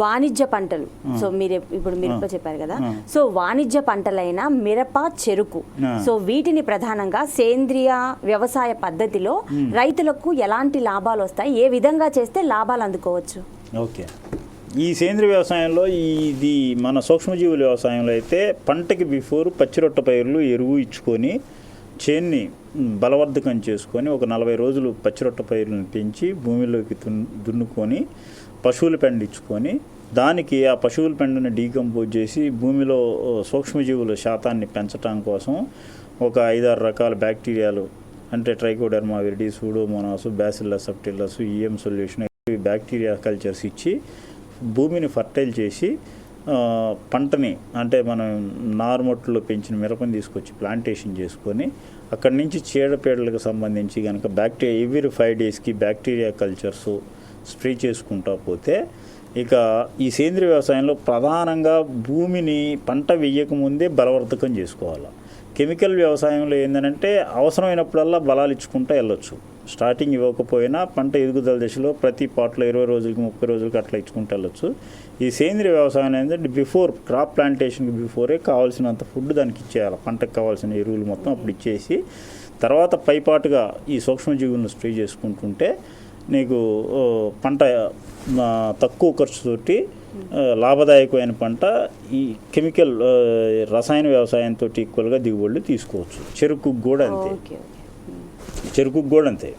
వాణిజ్య పంటలు. సో మీరు ఇప్పుడు మిరప చెప్పారు కదా. సో వాణిజ్య పంటలైన మిరప చెరుకు. సో వీటిని ప్రధానంగా సేంద్రియ వ్యవసాయ పద్ధతిలో రైతులకు ఎలాంటి లాభాలు వస్తాయి? ఏ విధంగా చేస్తే లాభాలు అందుకోవచ్చు? ఓకే. ఈ సేంద్రియ వ్యవసాయంలో ఇది మన సూక్ష్మజీవుల వ్యవసాయంలో అయితే పంటకి బిఫోర్ పచ్చిరొట్ట పైర్లు ఎరువు ఇచ్చుకొని చేన్ని బలవర్ధకం చేసుకొని ఒక నలభై రోజులు పచ్చిరొట్ట పైరుని పెంచి భూమిలోకి దున్- దున్నుకొని పశువుల పెండించుకొని దానికి ఆ పశువుల పెండని డీకంపోజ్ చేసి భూమిలో సూక్ష్మజీవుల శాతాన్ని పెంచడం కోసం ఒక ఐదారు రకాల బ్యాక్టీరియాలు అంటే trichoderma viride pseudomonas bacillus subtilis EM solution ఇవి బ్యాక్టీరియా కల్చర్స్ ఇచ్చి భూమిని ఫర్టైల్ చేసి పంటని అంటే మనం నారుమొట్టులో పెంచిన మిరపని తీసుకొచ్చి ప్లాంటేషన్ చేసుకొని అక్కడి నుంచి చీడపీడలకు సంబంధించి కనుక బ్యాక్టీరియా ఎవ్రీ ఫైవ్ డేస్కి బ్యాక్టీరియా కల్చర్స్ స్ప్రే చేసుకుంటా పోతే ఇక ఈ సేంద్రియ వ్యవసాయంలో ప్రధానంగా భూమిని పంట వేయకముందే బలవర్ధకం చేసుకోవాలి. కెమికల్ వ్యవసాయంలో ఏంటంటే అవసరమైనప్పుడల్లా బలాలు ఇచ్చుకుంటూ వెళ్ళొచ్చు. స్టార్టింగ్ ఇవ్వకపోయినా పంట ఎదుగుదల దశలో ప్రతి పాటలో ఇరవై రోజులకి ముప్పై రోజులకి అట్లా ఇచ్చుకుంటూ వెళ్ళొచ్చు. ఈ సేంద్రియ వ్యవసాయం ఏంటంటే బిఫోర్ క్రాప్ ప్లాంటేషన్కి బిఫోరే కావాల్సినంత ఫుడ్ దానికి ఇచ్చేయాలి. పంటకు కావాల్సిన ఎరువులు మొత్తం అప్పుడు ఇచ్చేసి తర్వాత పైపాటుగా ఈ సూక్ష్మజీవులను స్ప్రే చేసుకుంటుంటే నీకు పంట తక్కువ ఖర్చుతోటి లాభదాయకమైన పంట ఈ కెమికల్ రసాయన వ్యవసాయంతో ఈక్వల్గా దిగుబడులు తీసుకోవచ్చు. చెరుకు కూడా అంతే. చెరుకు కూడా అంతే